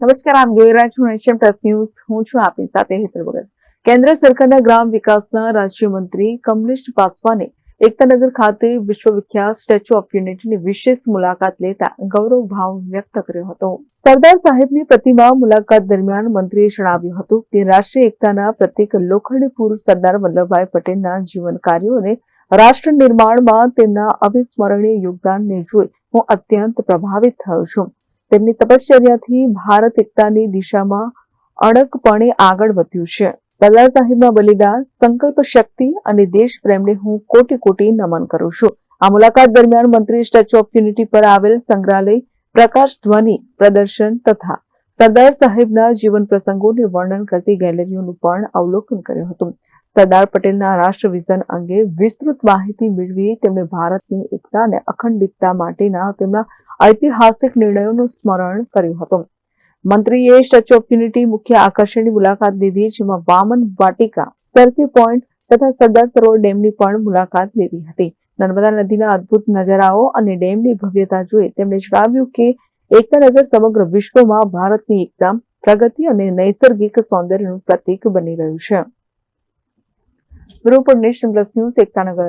નમસ્કાર, આપ જોઈ રહ્યા છો નેશન પ્લસ ન્યૂઝ. હું છું આપની સાથે હેતલ ભગત. કેન્દ્ર સરકારના ગ્રામ વિકાસના રાજ્યમંત્રી કમલેશ પાસવાને એકતાનગર ખાતે વિશ્વવિખ્યાત સ્ટેચ્યુ ઓફ યુનિટીની વિશેષ મુલાકાત લેતા ગૌરવ ભાવ વ્યક્ત કર્યો હતો. સરદાર સાહેબની પ્રતિમા મુલાકાત દરમિયાન મંત્રીએ જણાવ્યું હતું કે, રાષ્ટ્રીય એકતાના પ્રતિક લોખંડી પુરુષ સરદાર વલ્લભભાઈ પટેલના જીવન કાર્યો અને રાષ્ટ્ર નિર્માણમાં તેમના અવિસ્મરણીય યોગદાનને જોઈ હું અત્યંત પ્રભાવિત થયો છું. તેમની તપશ્ચર્યાથી ભારત એકતાની દિશામાં અડકપણે આગળ વધ્યું છે. સરદાર સાહેબના બલિદાન, સંકલ્પ શક્તિ અને દેશ પ્રેમને હું કોટી કોટી નમન કરું છું. આ મુલાકાત દરમિયાન મંત્રી સ્ટેચ્યુ ઓફ યુનિટી પર આવેલ સંગ્રહાલય, પ્રકાશ ધ્વનિ પ્રદર્શન તથા સરદાર સાહેબના જીવન પ્રસંગોને વર્ણન કરતી ગેલેરીઓનું પણ અવલોકન કર્યું હતું. સરદાર પટેલના રાષ્ટ્ર વિઝન અંગે વિસ્તૃત માહિતી મેળવી તેમણે ભારતની એકતા અને અખંડિતતા માટેના તેમના ઐતિહાસિક નિર્ણયોનું સ્મરણ કર્યું હતું. મંત્રીએ સ્ટેચ્યુ ઓફ યુનિટી મુખ્ય આકર્ષણની મુલાકાત લીધી, જેમાં વામન વાટિકા, સેલ્ફી પોઈન્ટ તથા સરદાર સરોવર ડેમની પણ મુલાકાત લીધી હતી. નર્મદા નદીના અદ્ભુત નજારાઓ અને ડેમની ભવ્યતા જોઈ તેમણે જણાવ્યું કે એકતાનગર સમગ્ર વિશ્વમાં ભારતની એકતા, પ્રગતિ અને નૈસર્ગિક સૌંદર્યનું પ્રતીક બની રહ્યું છે. બ્યુરો પર નેશન પ્લસ ન્યૂઝ એકતાનગર